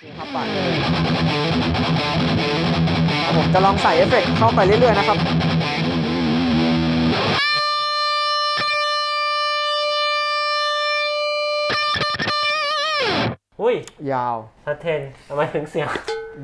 ครับปั่นเลยครับผมจะลองใส่เอฟเฟกต์เข้าไปเรื่อยๆนะครับอุ้ย ยาวทัดเทนทำไมถึงเสียง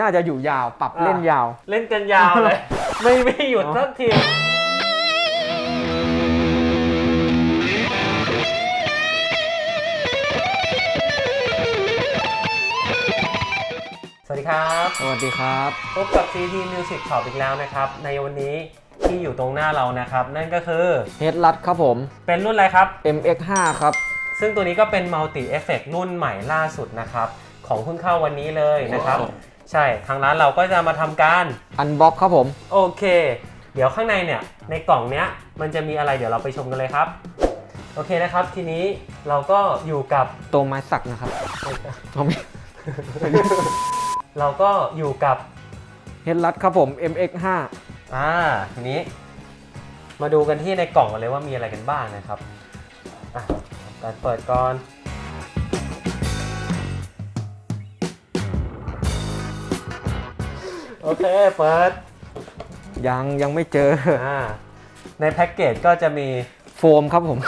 น่าจะอยู่ยาวปรับอ่าเล่นยาว เล่นกันยาวเลย ไม่ไม่หยุดอ๋อสักที วัสดีครับ สวัสดีครับ พบกับ CT Music Shop อีกแล้วนะครับ ในวันนี้ที่อยู่ตรงหน้าเรานะครับ นั่นก็คือเฮดลัดครับผม เป็นรุ่นอะไรครับ MX5 ครับ ซึ่งตัวนี้ก็เป็น Multi Effect รุ่นใหม่ล่าสุดนะครับ ของเพิ่งเข้าวันนี้เลยนะครับว้าวใช่ทางร้านเราก็จะมาทำการอันบ็อกครับผม โอเค เดี๋ยวข้างในเนี่ย ในกล่องเนี้ยมันจะมีอะไรเดี๋ยวเราไปชมกันเลยครับ โอเคนะครับ ทีนี้เราก็อยู่กับตัวไม้สักนะครับเอาไม่ เราก็อยู่กับเฮดลัดครับผม MX5 อ่าทีนี้ มาดูกันที่ในกล่องกันเลยว่ามีอะไรกันบ้างนะครับอะการเปิดก่อน โอเค เปิด ยังยังไม่เจออ่าในแพ็กเกจก็จะมี โฟมครับผม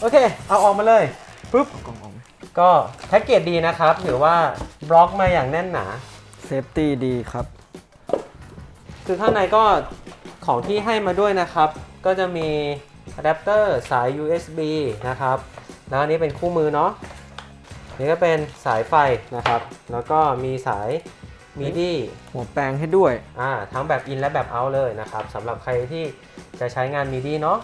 โอเค เอาออกมาเลยปุ๊บกล่องออกก็แพ็กเกจดีนะครับ ถือว่า บล็อกมาอย่างแน่นหนา เซฟตี้ดีครับ คือข้างในก็ของที่ให้มาด้วยนะครับ ก็จะมีอะแดปเตอร์สาย USB นะครับ แล้วอันนี้เป็นคู่มือเนาะ นี่ก็เป็นสายไฟนะครับ แล้วก็มีสาย MIDI หัวแปลงให้ด้วย อ่าทั้งแบบ in และแบบ out เลยนะครับสำหรับใครที่จะใช้งาน MIDI เนาะ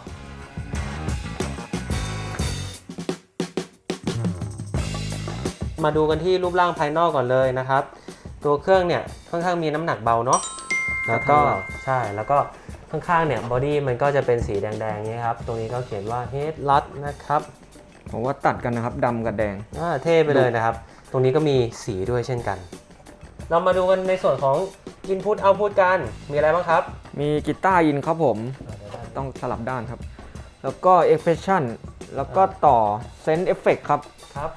มาดูกันที่รูปร่างภายนอกก่อนเลยนะครับ ตัวเครื่องเนี่ยค่อนข้างมีน้ำหนักเบาเนาะแล้วก็ครับใช่แล้วก็ข้างๆเนี่ยบอดี้มันก็จะเป็นสีแดงๆนี้ครับ ตรงนี้ก็เขียนว่า head lot นะครับผมว่าตัดกันนะครับดำกับแดงอ่าเท่ไปเลยนะครับ ตรงนี้ก็มีสีด้วยเช่นกัน เรามาดูกันในส่วนของ input output กันมีอะไรบ้างครับ มีกีตาร์ยินครับผม ต้องสลับด้านครับ แล้วก็ Expression แล้วก็ต่อ Sense Effect ครับครับ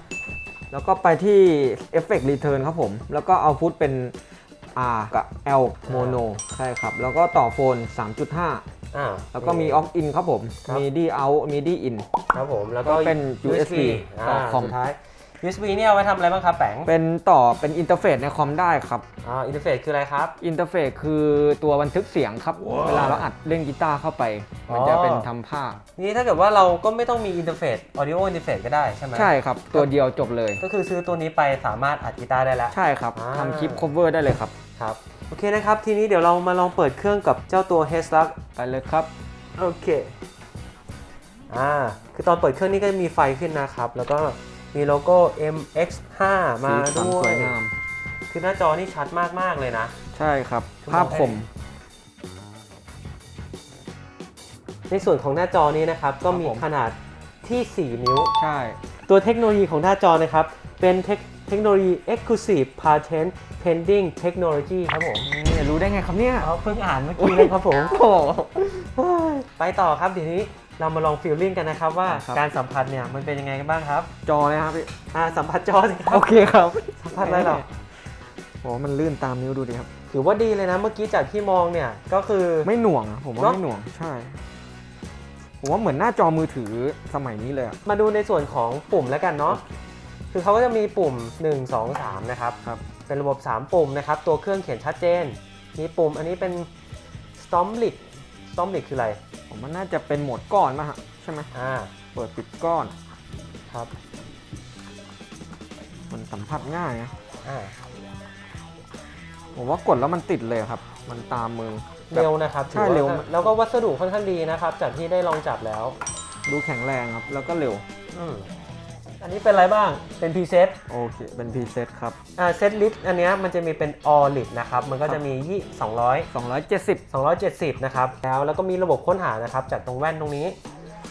แล้วก็ไปที่ Effect Return ครับผม แล้วก็เอาพุทเป็น R กับ L Mono ใช่ครับ แล้วก็ต่อโฟน 3.5 อ่าแล้วก็มี Off In ครับผม ครับ MIDI Out MIDI In ครับผมแล้วก็ก็เป็น USB ต่ออ่าคอม สุดท้าย USB เนี่ยเอาไว้ทำอะไรบ้างครับแปงเป็นต่อเป็นอินเทอร์เฟซในคอมได้ครับ อ่าอินเทอร์เฟซคืออะไรครับ อินเทอร์เฟซคือตัวบันทึกเสียงครับ เวลาเราอัดเล่นกีตาร์เข้าไป มันจะเป็นทำภาพ นี่ถ้าเกิดว่าเราก็ไม่ต้องมีอินเทอร์เฟซ audio interface ก็ได้ใช่ไหมใช่ครับ ตัวเดียวจบเลย ก็คือซื้อตัวนี้ไปสามารถอัดกีตาร์ได้แล้ว ใช่ครับอ่า ทำคลิป cover ได้เลยครับ ครับ โอเคนะครับ ทีนี้เดี๋ยวเรามาลองเปิดเครื่องกับเจ้าตัว h e s l u c ไปเลยครับ โอเค อ่า คือตอนเปิดเครื่องนี้ก็จะมีไฟขึ้นนะครับ แล้วก็ มีโลโก้ MX5 มาสีสันด้วสวยย งาม คือหน้าจอนี่ชัดมาก ๆ เลยนะ ใช่ครับ ภาพคม ในส่วนของหน้าจอนี้นะครับ ก็มีครับผม ขนาดที่ 4 นิ้ว ใช่ ตัวเทคโนโลยีของหน้าจอนะครับ เป็นเทคเทคโนโลยี Exclusive Patent Pending Technology ครับผมนี่รู้ได้ไงครับเนี่ยเขาเพิ่งอ่านเมื่อกี้เลยครับผม โอ้โห ไปต่อครับทีนี้ เรามาลองฟีลลิ่งกันนะครับว่าครับ การสัมผัสเนี่ยมันเป็นยังไงกันบ้างครับจอเลยครับพี่ อ่าสัมผัสจอสิครับโอเคครับสัมผัสอะไรหรอโอ้มันลื่นตามนิ้วดูดิครับ ถือว่าดีเลยนะเมื่อกี้จากที่มองเนี่ยก็คือ ไม่หน่วงอะผมว่าเนอะ ไม่หน่วง ใช่ ผมว่าเหมือนหน้าจอมือถือสมัยนี้เลยอะ มาดูในส่วนของปุ่มแล้วกันเนาะ คือเขาก็จะมีปุ่ม 1 2 3 นะครับ ครับ เป็นระบบ 3 ปุ่มนะครับ ตัวเครื่องเขียนชัดเจน มีปุ่มอันนี้เป็น Stormlit Stormlit คืออะไร ผมว่าน่าจะเป็นโหมดก้อนมาฮะใช่ไหมอ่า เปิดปิดก้อน ครับ มันสัมผัสง่ายนะอ่า ผมว่ากดแล้วมันติดเลยครับ มันตามมือเร็วนะครับใช่ถือเร็ว แล้วก็วัสดุค่อนข้างดีนะครับ จากที่ได้ลองจับแล้ว ดูแข็งแรงครับ แล้วก็เร็ว อืม อันนี้เป็นอะไรบ้าง เป็นพรีเซ็ตโอเคเป็นพรีเซ็ตครับอ่าเซตลิสต์อันเนี้ยมันจะมีเป็น all lit นะครับ มันก็จะมียี่200 270 270 นะครับ แล้วแล้วก็มีระบบค้นหานะครับ จากตรงแว่นตรงนี้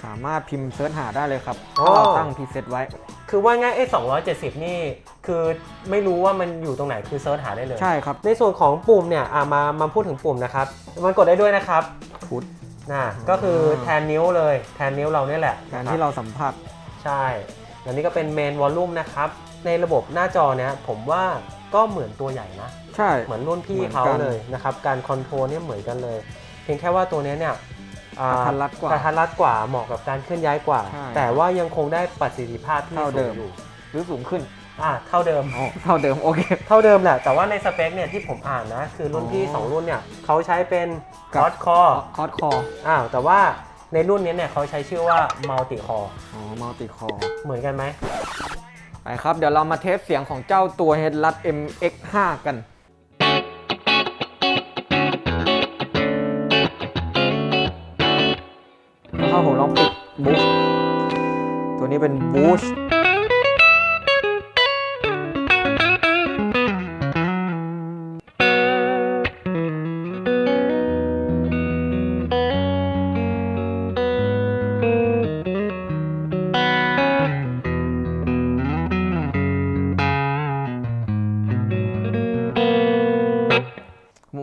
สามารถพิมพ์เซิร์ชหาได้เลยครับโอ้ถ้าเราตั้งพรีเซ็ตไว้ คือว่าง่ายไอ้270 นี่ คือไม่รู้ว่ามันอยู่ตรงไหนคือเซิร์ชหาได้เลย ใช่ครับในส่วนของปุ่มเนี่ยอ่ามามาพูดถึงปุ่มนะครับ มันกดได้ด้วยนะครับพุทนะก็คือแทนนิ้วเลย แทนนิ้วเราเนี่ยแหละแทนที่เราสัมผัส ใช่ แล้วนี่ก็เป็นเมนวอลลุ่มนะครับ ในระบบหน้าจอเนี้ยผมว่าก็เหมือนตัวใหญ่นะ ใช่ เหมือนรุ่นพี่เหมือนเขากันเลยนะครับ การคอนโทรลเนี่ยเหมือนกันเลย เพียงแค่ว่าตัวเนี้ยเนี่ยอ่ากระทัดรัดกว่ากระทัดรัดกว่าเหมาะกับการเคลื่อนย้ายกว่าใช่แต่ว่ายังคงได้ประสิทธิภาพที่เท่าสูเดิงมอยู่หรือสูงขึ้นอ่าเท่าเดิมอ๋อเท่าเดิมโอเคเท่าเดิมแหละแต่ว่าในสเปคเนี่ยที่ผมอ่านนะ คือรุ่นพี่อ๋อ2รุ่นเนี่ยเขาใช้เป็นคครับอ s คอคอร์ดคออ้าวแต่ว่า ในรุ่นนี้เนี่ยเขาใช้ชื่อว่า Multi Core อ๋อมัลติคอเหมือนกันไหม ไปครับ เดี๋ยวเรามาเทสเสียงของเจ้าตัว h e a d l u t MX5 กัน แล้วก็ผมลองปิดบูสตัวนี้เป็นบูส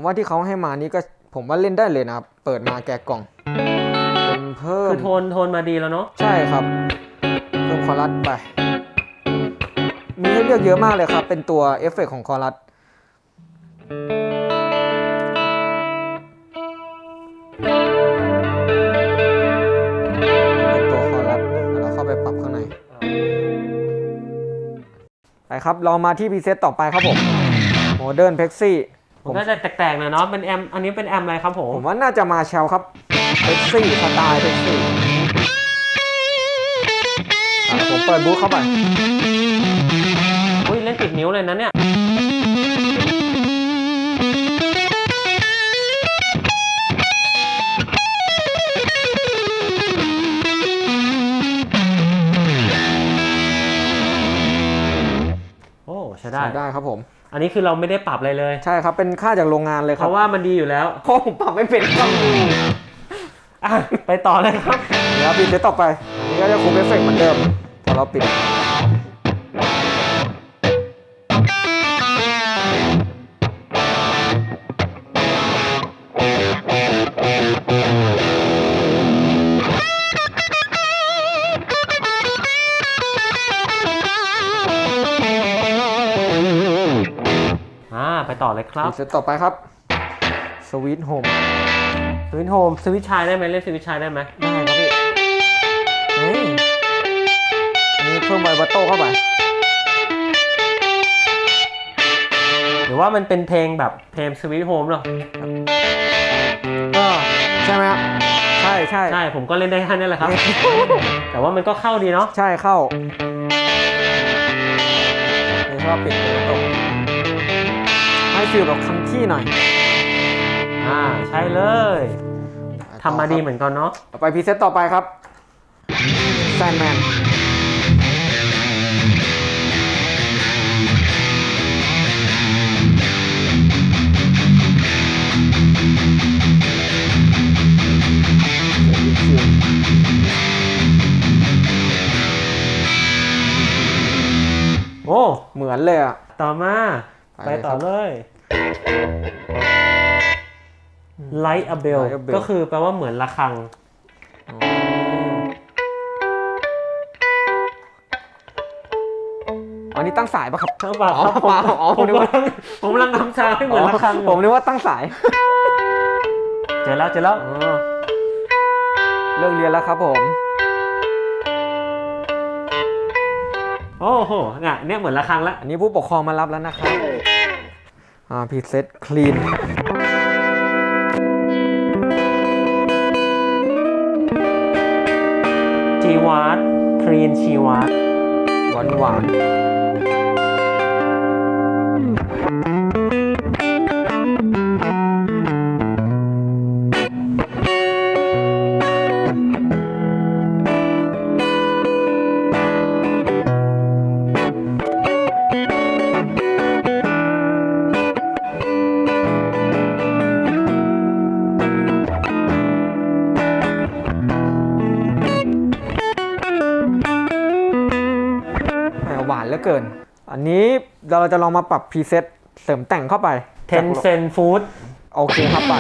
ว่าที่เขาให้มานี้ก็ผมว่าเล่นได้เลยนะครับ เปิดมาแกะกล่องเป็นเพิ่มคือโทนโทนมาดีแล้วเนาะใช่ครับ เพิ่มคอรัสไป มีให้เลือกเยอะมากเลยครับ เป็นตัวเอฟเฟกต์ของคอรัสเป็นตัวคอรัสแล้วเราเข้าไปปรับข้างในไปครับ เรามาที่พรีเซตต่อไปครับผม Modern Pexi ผมัน มก็จะแตกๆหน่อยเนาะเป็นแอมอันนี้เป็นแอมอะไรครับผมผมว่าน่าจะมาแชลครับ Pexi สไตล์ Pexi อะผมเปิดบูธเข้าไป อุ้ยเล่นติดนิ้วเลยนะเนี่ย โอ้ ใช้ได้ ใช้ได้ครับผม อันนี้คือเราไม่ได้ปรับอะไรเลย ใช่ครับ เป็นค่าจากโรงงานเลยคเพรับราะว่ามันดีอยู่แล้วเพราะผมปรับไม่เป็นครับอะไปต่อเลยครับ เดี๋ยวปิดเดี๋ยวต่อไปอันนี้ก็จะคูปเอฟเฟกต์เหมือนเดิมพอเราปิด ครับปิดเสร็จต่อไปครับสวิตโฮมสวิตโฮมสวิตชายได้ไหมเล่นสวิตชายได้ไหมได้ครับพี่เฮ้ยอันนี้เพิ่มไวบัตโต้เข้าไปหรือว่ามันเป็นเพลงแบบเพลงสวิตโฮมหรอก็ใช่ไหมครับใช่ใช่ใช่ผมก็เล่นได้แค่นี้แหละครับ แต่ว่ามันก็เข้าดีเนาะใช่เข้านี่ถ้าเราปิดไวบัตโต้ให้ ฟิลแบบคันที่หน่อย อ่าใช่เลยทำมาดีเหมือนกันเนาะต่อไปพรีเซตต่อไปครับแซนแมนโอ้ เหมือนเลยอะ ต่อมา ไปไปเลย ต่อครับเลย Light a bell Light a bell ก็คือแปลว่าเหมือนระฆัง อันนี้ตั้งสายปะครับเปล่าครับอ๋อเปล่าอ๋อผมนึกว่า กำลังผมกำลังทำชาให้เหมือนระฆังอยู่ผมนึกว่าตั้งสายเจอแล้วเจอแล้วเลิกเรียนแล้วครับผม โอ้โหเนี่ยเนี่ยเหมือนระฆังละอันนี้ผู้ปกครองมารับแล้วนะครับ อ่าพรีเซตคลีนชีวาร์ดคลีนชีวาร์ดหวานหวาน อันนี้เราจะลองมาปรับพรีเซตเสริมแต่งเข้าไปเทนเซนฟู้ดโอเคครับไป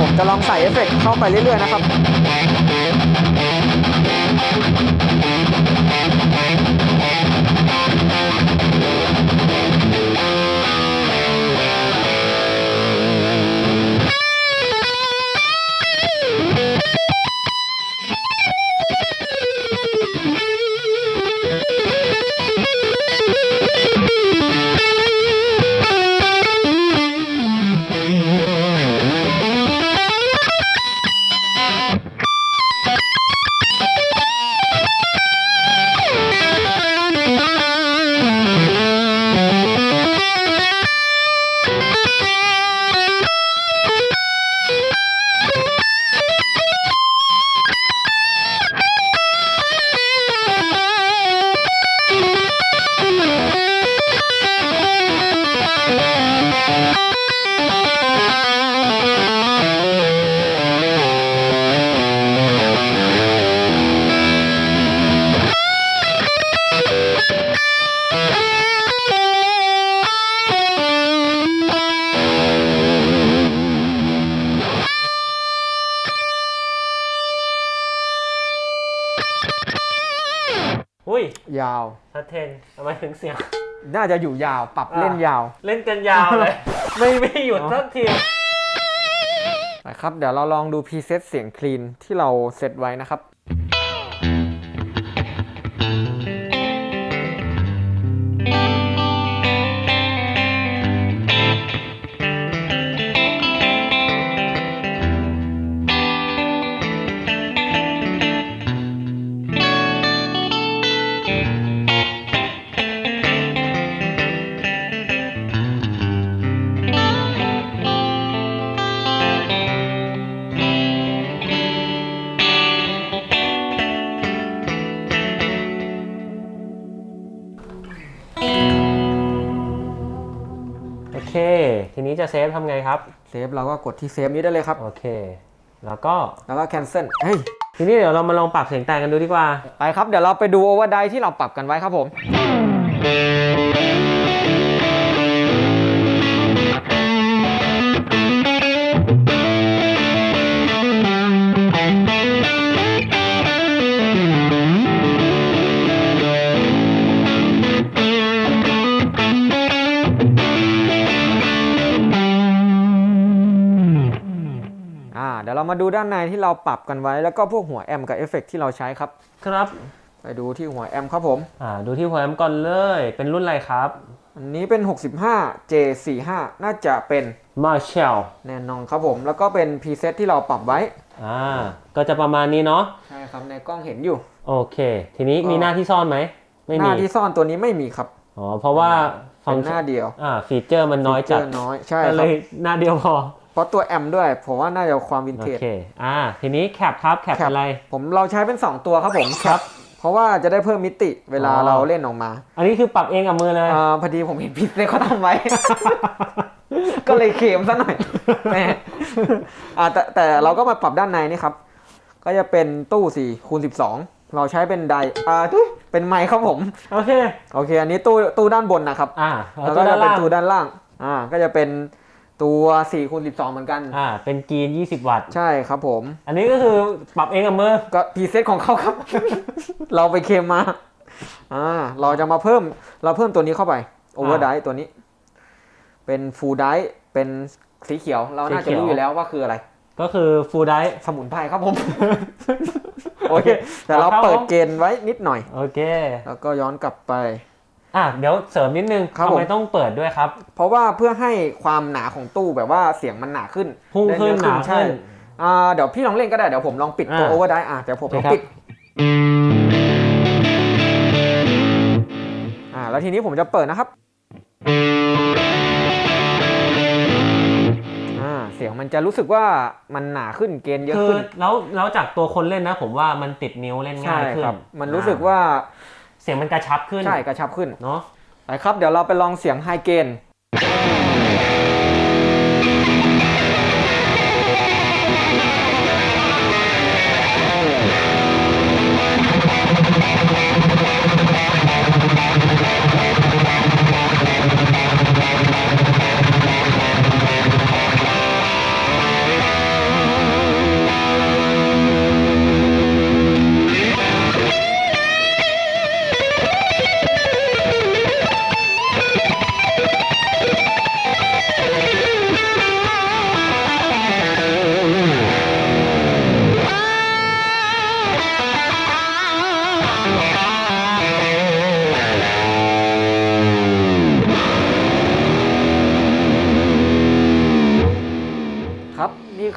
ผมจะลองใส่เอฟเฟกต์เข้าไปเรื่อยๆนะครับ ยยาวชัดเทนทำไมถึงเสียง น่าจะอยู่ยาวปรับอะเล่นยาวเล่นกันยาวเลย ไม่ไม่หยุดสักที นะครับเดี๋ยวเราลองดูพรีเซตเสียงคลีนที่เราเซตไว้นะครับ ทีนี้จะเซฟทำไงครับ เซฟเราก็กดที่เซฟนี้ได้เลยครับ โอเค แล้วก็แล้วก็ cancel เฮ้ยทีนี้เดี๋ยวเรามาลองปรับเสียงแต่งกันดูดีกว่า ไปครับ เดี๋ยวเราไปดู overdrive ที่เราปรับกันไว้ครับผม เดี๋ยวเรามาดูด้านในที่เราปรับกันไว้ แล้วก็พวกหัวแอมกับเอฟเฟกที่เราใช้ครับ ครับ ไปดูที่หัวแอมครับผม อ่าดูที่หัวแอมก่อนเลย เป็นรุ่นอะไรครับ อันนี้เป็น 65 J45 น่าจะเป็น Marshall แน่นอนครับผม แล้วก็เป็นพรีเซตที่เราปรับไว้ อ่า ก็จะประมาณนี้เนาะ ใช่ครับ ในกล้องเห็นอยู่ โอเค ทีนี้มีก็หน้าที่ซ่อนไหม ไม่หมี น้าที่ซ่อนตัวนี้ไม่มีครับอ๋อ เพราะว่าฟัเป็งนหน้าเดียว อ่า ฟีเจอร์มันน้อยจัดฟีเจร์น้อย ใช่ก็คเลรับ ยหน้าเดียวพอ เพราะตัวแอมด้วย ผมว่าน่าจะความวินโอเทจเคอ่าทีนี้แคปครับแคปแคปเป็นอะไร ผมเราใช้เป็น 2 ตัวครับผมครับ เพราะว่าจะได้เพิ่มมิติเวลาอ๋อเราเล่นออกมา อันนี้คือปรับเองกับมือเลยอ่าพอดีผมเห็นพิเศษเขาทำไว้ ก็เลยเข็มซะหน่อยแหมอ่าแต่แต่เราก็มาปรับด้านในนี่ครับ ก็จะเป็นตู้4คูณ12 เราใช้เป็นไดอ่าทุยเป็นไมค์ครับผม โอเค โอเค อันนี้ตู้ตู้ด้านบนนะครับ อ่าแล้แล้ววก็ก็จะด้านเป็นล่างตู้ด้านล่าง อ่า ก็จะเป็น ตัว4คูณ12 เหมือนกัน อ่า เป็นกรีน 20 วัตต์ ใช่ครับผม อันนี้ก็คือปรับเองกับมือ ก็พรีเซตของเขาครับ เราไปเคลมมา อ่า เราจะมาเพิ่ม เราเพิ่มตัวนี้เข้าไป โอเวอร์ไดตัวนี้ เป็นฟูลไดเป็นสีเขียว เราน่าสีจะเขียวรู้อยู่แล้วว่าคืออะไร ก็คือฟูลไดสมุนไพรครับผม โอเค แต่เราครับเปิดผมเกณฑ์ไว้นิดหน่อย โอเค แล้วก็ย้อนกลับไป อะเดี๋ยวเสริมนิดนึงครับทำไมผม ต้องเปิดด้วยครับ เพราะว่าเพื่อให้ความหนาของตู้แบบว่าเสียงมันหนาขึ้นพุ่งขึ้นได้เอหนาใช่ขึ้น อ่าเดี๋ยวพี่ลองเล่นก็ได้ เดี๋ยวผมลองปิดตัวอ่า โอเวอร์ไดอะเดี๋ยวผมลองโอเคครับปิดอ่าแล้วทีนี้ผมจะเปิดนะครับอ่าเสียงมันจะรู้สึกว่ามันหนาขึ้นเกณฑ์เยอะคือขึ้น แล้วแล้วจากตัวคนเล่นนะ ผมว่ามันติดนิ้วเล่นใช่ง่ายขึ้นครับ มันรู้สึกว่า เสียงมันกระชับขึ้นใช่กระชับขึ้นเนาะไปครับ เดี๋ยวเราไปลองเสียงไฮเกน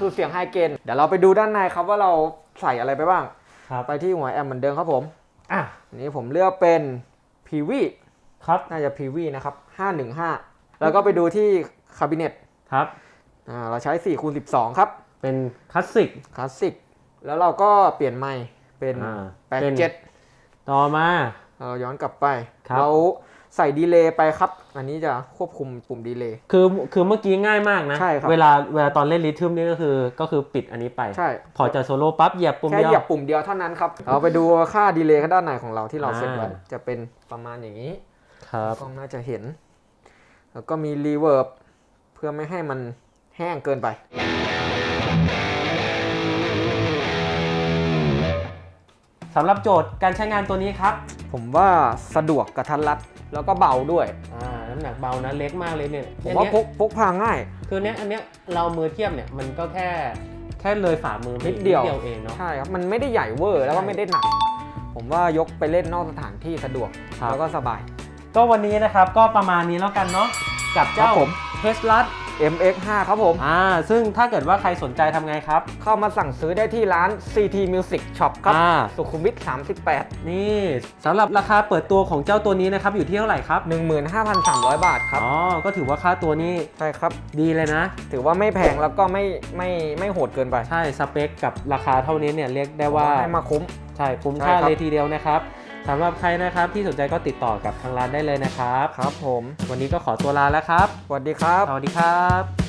คือเสียงไฮเกนเดี๋ยวเราไปดูด้านในครับว่าเราใส่อะไรไปบ้าง ครับไปที่หัวแอมเหมือนเดิมครับผม อะอันนี้ผมเลือกเป็น PV ครับน่าจะ PV นะครับ515 แล้วก็ไปดูที่คาบิเนตครับอ่าเราใช้4คูณ12 ครับ เป็นคลาสสิกคลาสสิกแล้วเราก็เปลี่ยนไมค์เป็นอ่าเป็น 87ต่อมา เราย้อนกลับไปครับ เรา ใส่ดีเลย์ไปครับ อันนี้จะควบคุมปุ่มดีเลย์ คือคือเมื่อกี้ง่ายมากนะ ใช่ครับเวลาเวลาตอนเล่นริทึมนี่ก็คือก็คือปิดอันนี้ไป ใช่ พอจะโซโล่ปั๊บเหยียบปุ่มแค่เดียวเหยียบปุ่มเดียวเท่านั้นครับ เราไปดูค่าดีเลย์ด้านในของเราที่เราเซ็ตไว้อ่าจะเป็นประมาณอย่างนี้ ครับกล้องน่าจะเห็น แล้วก็มีรีเวิร์บเพื่อไม่ให้มันแห้งเกินไป สำหรับโจทย์การใช้งานตัวนี้ครับ ผมว่าสะดวกกระทัดรัด แล้วก็เบาด้วย อ่าน้ำหนักเบานะเล็กมากเลยเนี่ยผมอันว่าเนี้ยพกพกพาง่าย คือเนี้ยอันเนี้ยเรามือเทียบเนี่ยมันก็แค่แค่เลยฝ่ามือนิดเดียวเองเนาะใช่ครับ มันไม่ได้ใหญ่เวอร์แล้วก็ไม่ได้หนัก ผมว่ายกไปเล่นนอกสถานที่สะดวกครับแล้วก็สบาย ก็วันนี้นะครับก็ประมาณนี้แล้วกันเนาะกับเจ้าครับผมเทสลัส MX5 ครับผม อ่า ซึ่งถ้าเกิดว่าใครสนใจทำไงครับ เข้ามาสั่งซื้อได้ที่ร้าน CT Music Shop ครับ อ่า สุขุมวิท 38 นี่สำหรับราคาเปิดตัวของเจ้าตัวนี้นะครับ อยู่ที่เท่าไหร่ครับ 15,300 บาทครับ อ๋อ ก็ถือว่าค่าตัวนี้ใช่ครับ ดีเลยนะ ถือว่าไม่แพงแล้วก็ไม่ไม่ไม่โหดเกินไปใช่ สเปคกับราคาเท่านี้เนี่ยเรียกได้ว่า ให้มาคุ้ม ใช่คุ้มใช่ค่าครับ เลยทีเดียวนะครับ สำหรับใครนะครับที่สนใจก็ติดต่อกับทางร้านได้เลยนะครับ ครับผม วันนี้ก็ขอตัวลาแล้วครับ สวัสดีครับ สวัสดีครับ